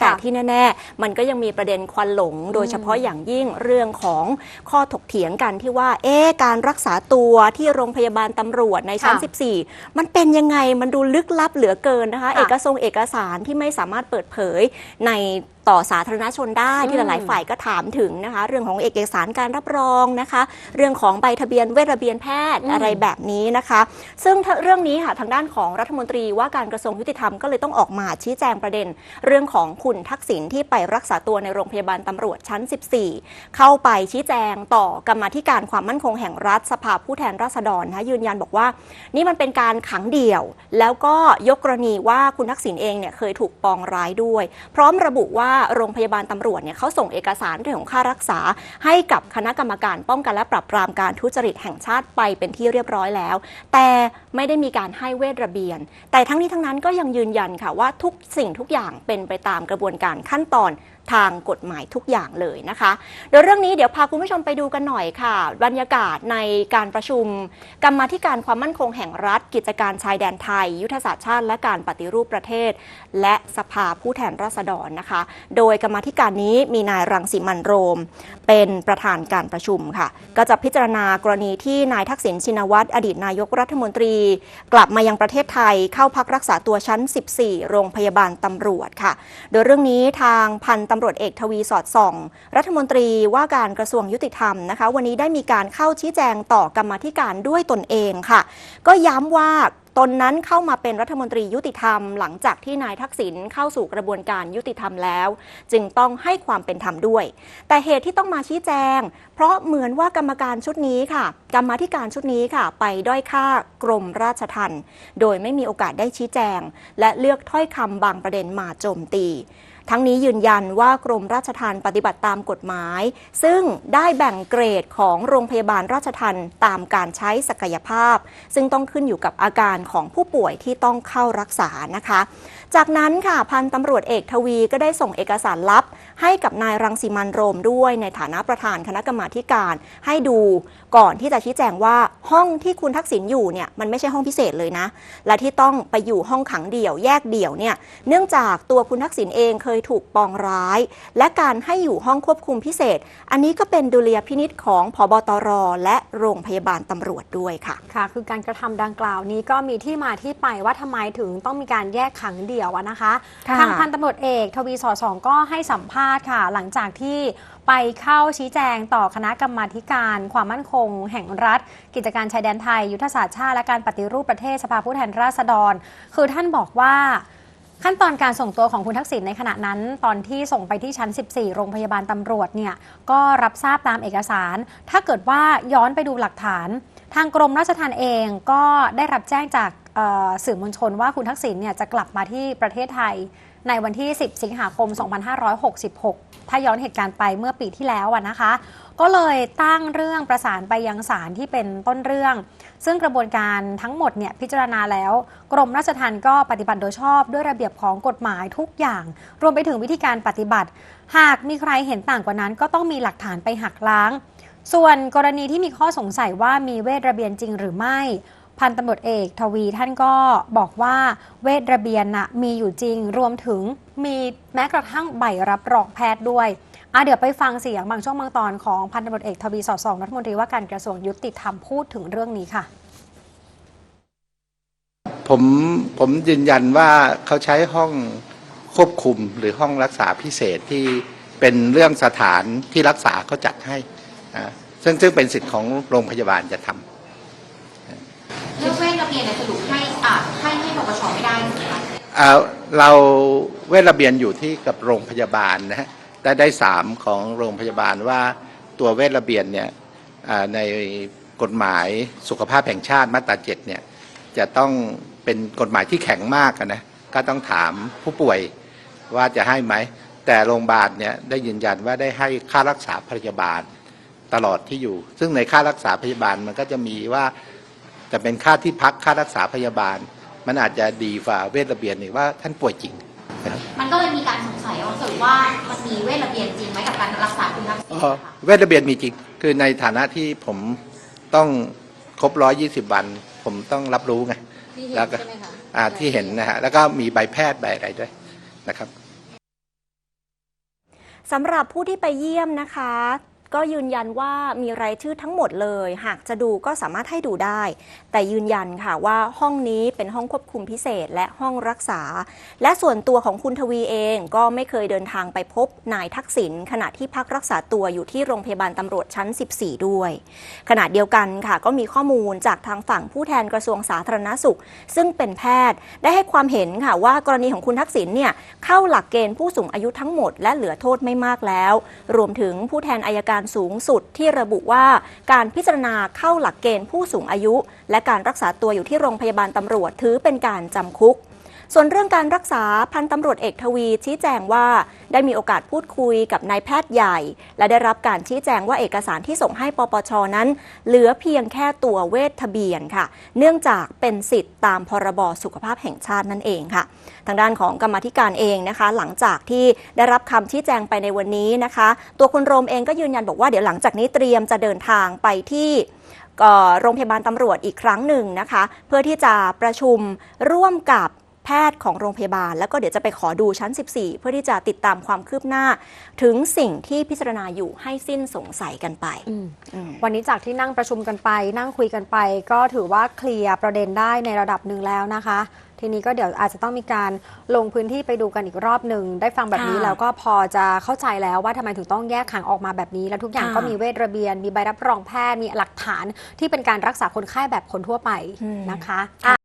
แต่ที่แน่ ๆ มันก็ยังมีประเด็นควันหลง โดยเฉพาะอย่างยิ่งเรื่องของข้อถกเถียงกันที่ว่า เอ๊ะการรักษาตัวที่โรงพยาบาลตำรวจในชั้นค่ะ14 มันเป็นยังไงมันดูลึกลับเหลือเกินนะคะค่ะเอกสงค์เอกสารที่ไม่สามารถเปิดเผยในต่อสาธารณชนได้ที่หลายๆฝ่ายก็ถามถึงนะคะ เรื่องของเอกสารการรับรองนะคะ เรื่องของใบทะเบียนเวชระเบียนแพทย์อืมอะไรแบบนี้นะคะ ซึ่งถ้าเรื่องนี้ค่ะทางด้านของรัฐมนตรีว่าการกระทรวงยุติธรรมก็เลยต้องออกมาชี้แจงประเด็น เรื่องของคุณทักษิณที่ไปรักษาตัวในโรงพยาบาลตำรวจชั้น 14 เข้าไปชี้แจงต่อกรรมาธิการความมั่นคงแห่งรัฐสภาผู้แทนราษฎรนะคะยืนยันบอกว่า นี่มันเป็นการขังเดี่ยว แล้วก็ยกกรณีว่าคุณทักษิณเองเนี่ยเคยถูกปองร้ายด้วย พร้อมระบุว่าาโรงพยาบาลตำรวจเนี่ยเขาส่งเอกสารเรื่องของค่ารักษา ให้กับคณะกรรมการป้องกันและปราบปรามการทุจริตแห่งชาติไปเป็นที่เรียบร้อยแล้ว แต่ไม่ได้มีการให้เวทระเบียน แต่ทั้งนี้ทั้งนั้นก็ยังยืนยันค่ะว่าทุกสิ่งทุกอย่างเป็นไปตามกระบวนการขั้นตอน ทางกฎหมายทุกอย่างเลยนะคะ โดยเรื่องนี้เดี๋ยวพาคุณผู้ชมไปดูกันหน่อยค่ะ บรรยากาศในการประชุม กรรมธิการความมั่นคงแห่งรัฐ กิจการชายแดนไทย ยุทธศาสตร์ชาติและการปฏิรูปประเทศ และสภาผู้แทนราษฎรนะคะ โดยกรรมธิการนี้มีนายรังสิมันโรม เป็นประธานการประชุมค่ะ ก็จะพิจารณากรณีที่นายทักษิณชินวัตรอดีตนายกรัฐมนตรี กลับมายังประเทศไทยเข้าพักรักษาตัวชั้น 14 โรงพยาบาลตำรวจค่ะ โดยเรื่องนี้ทางพันตำรวจเอกทวีสอดส่อง รัฐมนตรีว่าการกระทรวงยุติธรรมนะคะ วันนี้ได้มีการเข้าชี้แจงต่อกรรมธิการด้วยตนเองค่ะ ก็ย้ำว่าตนนั้นเข้ามาเป็นรัฐมนตรียุติธรรม หลังจากที่นายทักษิณเข้าสู่กระบวนการยุติธรรมแล้ว จึงต้องให้ความเป็นธรรมด้วย แต่เหตุที่ต้องมาชี้แจง เพราะเหมือนว่ากรรมการชุดนี้ค่ะ กรรมธิการชุดนี้ค่ะ ไปด้อยค่ากรมราชทัณฑ์โดยไม่มีโอกาสได้ชี้แจง และเลือกถ้อยคำบางประเด็นมาโจมตี ทั้งนี้ยืนยันว่ากรมราชทัณฑ์ปฏิบัติตามกฎหมาย ซึ่งได้แบ่งเกรดของโรงพยาบาลราชทัณฑ์ตามการใช้ศักยภาพ ซึ่งต้องขึ้นอยู่กับอาการของผู้ป่วยที่ต้องเข้ารักษานะคะ จากนั้นค่ะพันตำรวจเอกทวีก็ได้ส่งเอกสารลับ ให้กับนายรังสิมันโรมด้วยในฐานะประธานคณะกรรมาการให้ดูก่อนที่จะชี้แจงว่าห้องที่คุณทักษิณอยู่เนี่ยมันไม่ใช่ห้องพิเศษเลยนะ และที่ต้องไปอยู่ห้องขังเดี่ยวแยกเดี่ยวเนี่ยเนื่องจากตัวคุณทักษิณเองเคยถูกปองร้าย และการให้อยู่ห้องควบคุมพิเศษ อันนี้ก็เป็นดุลยพินิษของพบตร และโรงพยาบาลตำรวจด้วยค่ะค่ะ คือการกระทำดังกล่าวนี้ก็มีที่มาที่ไปว่าทำไมถึงต้องมีการแยกขังเดี่ยวอะนะคะค่ะทางพันตำรวจเอกทวีสอดสองก็ให้สัมภาษณ์ค่ะ หลังจากที่ไปเข้าชี้แจงต่อคณะกรรมาธิการความมั่นคง แห่งรัฐ กิจการชายแดนไทย ยุทธศาสตร์ชาติและการปฏิรูปประเทศสภาผู้แทนราษฎร คือท่านบอกว่า ขั้นตอนการส่งตัวของคุณทักษิณในขณะนั้น ตอนที่ส่งไปที่ชั้น 14 โรงพยาบาลตำรวจเนี่ยก็รับทราบตามเอกสาร ถ้าเกิดว่าย้อนไปดูหลักฐาน ทางกรมราชทัณฑ์เองก็ได้รับแจ้งจากสื่อมวลชนว่าคุณทักษิณเนี่ยจะกลับมาที่ประเทศไทย ในวันที่ 10 สิงหาคม 2566 ถ้าย้อนเหตุการณ์ไปเมื่อปีที่แล้วอะนะคะ ก็เลยตั้งเรื่องประสานไปยังศาลที่เป็นต้นเรื่อง ซึ่งกระบวนการทั้งหมดเนี่ยพิจารณาแล้ว กรมราชทัณฑ์ก็ปฏิบัติโดยชอบด้วยระเบียบของกฎหมายทุกอย่าง รวมไปถึงวิธีการปฏิบัติ หากมีใครเห็นต่างกว่านั้น ก็ต้องมีหลักฐานไปหักล้าง ส่วนกรณีที่มีข้อสงสัยว่ามีเวทระเบียนจริงหรือไม่ พันตำรวจเอกทวีท่านก็บอกว่าเวทระเบียนนะมีอยู่จริงรวมถึงมีแม้กระทั่งใบรับรองแพทย์ด้วยอะเดี๋ยวไปฟังเสียงบางช่วงบางตอนของพันตำรวจเอกทวีสอดส่องรัฐมนตรีว่าการกระทรวงยุติธรรมพูดถึงเรื่องนี้ค่ะ ผมผมยืนยันว่าเขาใช้ห้องควบคุมหรือห้องรักษาพิเศษที่เป็นเรื่องสถานที่รักษาเขาจัดให้นะซึ่งซึ่งเป็นสิทธิ์ของโรงพยาบาลจะทำ เรื่องเวทระเบียนเนี่ยสรุปให้อ่าให้ให้ปปชไม่ได้ถูกไหมคะเอ่อเราเวทระเบียนอยู่ที่กับโรงพยาบาลนะฮะได้ได้สามของโรงพยาบาลว่าตัวเวทระเบียนเนี่ยอ่าในกฎหมายสุขภาพแห่งชาติมาตราเจ็ดเนี่ยจะต้องเป็นกฎหมายที่แข็งมากอะนะก็ต้องถามผู้ป่วยว่าจะให้ไหม แต่โรงพยาบาลเนี่ยได้ยืนยันว่าได้ให้ค่ารักษาพยาบาลตลอดที่อยู่ ซึ่งในค่ารักษาพยาบาลมันก็จะมีว่า จะเป็นค่าที่พักค่ารักษาพยาบาล มันอาจจะดีฝ่าเวทระเบียนอีกว่าท่านป่วยจริงนะครับมันก็เลยมีการสงสัยว่าสรุปว่ามันมีเวทระเบียนจริงไหมกับการรักษาคุณทักษิณเอ่อนะคะเวทระเบียนมีจริง คือในฐานะที่ผมต้องครบร้อยยี่สิบวัน ผมต้องรับรู้ไงแล้วก็อ่าที่เห็นนะฮะแล้วก็มีใบแพทย์ใบอะไรด้วยนะครับสำหรับผู้ที่ไปเยี่ยมนะคะ ก็ยืนยันว่ามีรายชื่อทั้งหมดเลย หากจะดูก็สามารถให้ดูได้ แต่ยืนยันค่ะว่าห้องนี้เป็นห้องควบคุมพิเศษและห้องรักษา และส่วนตัวของคุณทวีเองก็ไม่เคยเดินทางไปพบนายทักษิณขณะที่พักรักษาตัวอยู่ที่โรงพยาบาลตำรวจชั้น 14 ด้วย ขณะเดียวกันค่ะ ก็มีข้อมูลจากทางฝั่งผู้แทนกระทรวงสาธารณสุข ซึ่งเป็นแพทย์ได้ให้ความเห็นค่ะว่ากรณีของคุณทักษิณเนี่ยเข้าหลักเกณฑ์ผู้สูงอายุทั้งหมด และเหลือโทษไม่มากแล้ว รวมถึงผู้แทนอายการสูงสุดที่ระบุว่าการพิจารณาเข้าหลักเกณฑ์ผู้สูงอายุ และการรักษาตัวอยู่ที่โรงพยาบาลตำรวจถือเป็นการจำคุก ส่วนเรื่องการรักษาพันตำรวจเอกทวี ชี้แจงว่าได้มีโอกาสพูดคุยกับนายแพทย์ใหญ่ และได้รับการชี้แจงว่าเอกสารที่ส่งให้ปปชนั้น เหลือเพียงแค่ตัวเวททะเบียนค่ะ เนื่องจากเป็นสิทธิ์ตามพรบสุขภาพแห่งชาตินั่นเองค่ะ ทางด้านของกรรมธิการเองนะคะ หลังจากที่ได้รับคำชี้แจงไปในวันนี้นะคะ ตัวคุณโรมเองก็ยืนยันบอกว่าเดี๋ยวหลังจากนี้เตรียมจะเดินทางไปที่โรงพยาบาลตำรวจอีกครั้งหนึ่งนะคะ เพื่อที่จะประชุมร่วมกับ แพทย์ของโรงพยาบาล แล้วก็เดี๋ยวจะไปขอดูชั้น 14 เพื่อที่จะติดตามความคืบหน้า ถึงสิ่งที่พิจารณาอยู่ให้สิ้นสงสัยกันไปอืมอืมวันนี้จากที่นั่งประชุมกันไป นั่งคุยกันไป ก็ถือว่าเคลียร์ประเด็นได้ในระดับหนึ่งแล้วนะคะ ทีนี้ก็เดี๋ยวอาจจะต้องมีการลงพื้นที่ไปดูกันอีกรอบหนึ่งได้ฟังแบบนี้ค่ะแล้วก็พอจะเข้าใจแล้วว่าทำไมถึงต้องแยกขังออกมาแบบนี้ แล้วทุกอย่างค่ะก็มีเวทระเบียน มีใบรับรองแพทย์มีหลักฐานที่เป็นการรักษาคนไข้แบบคนทั่วไปอืมนะคะอะ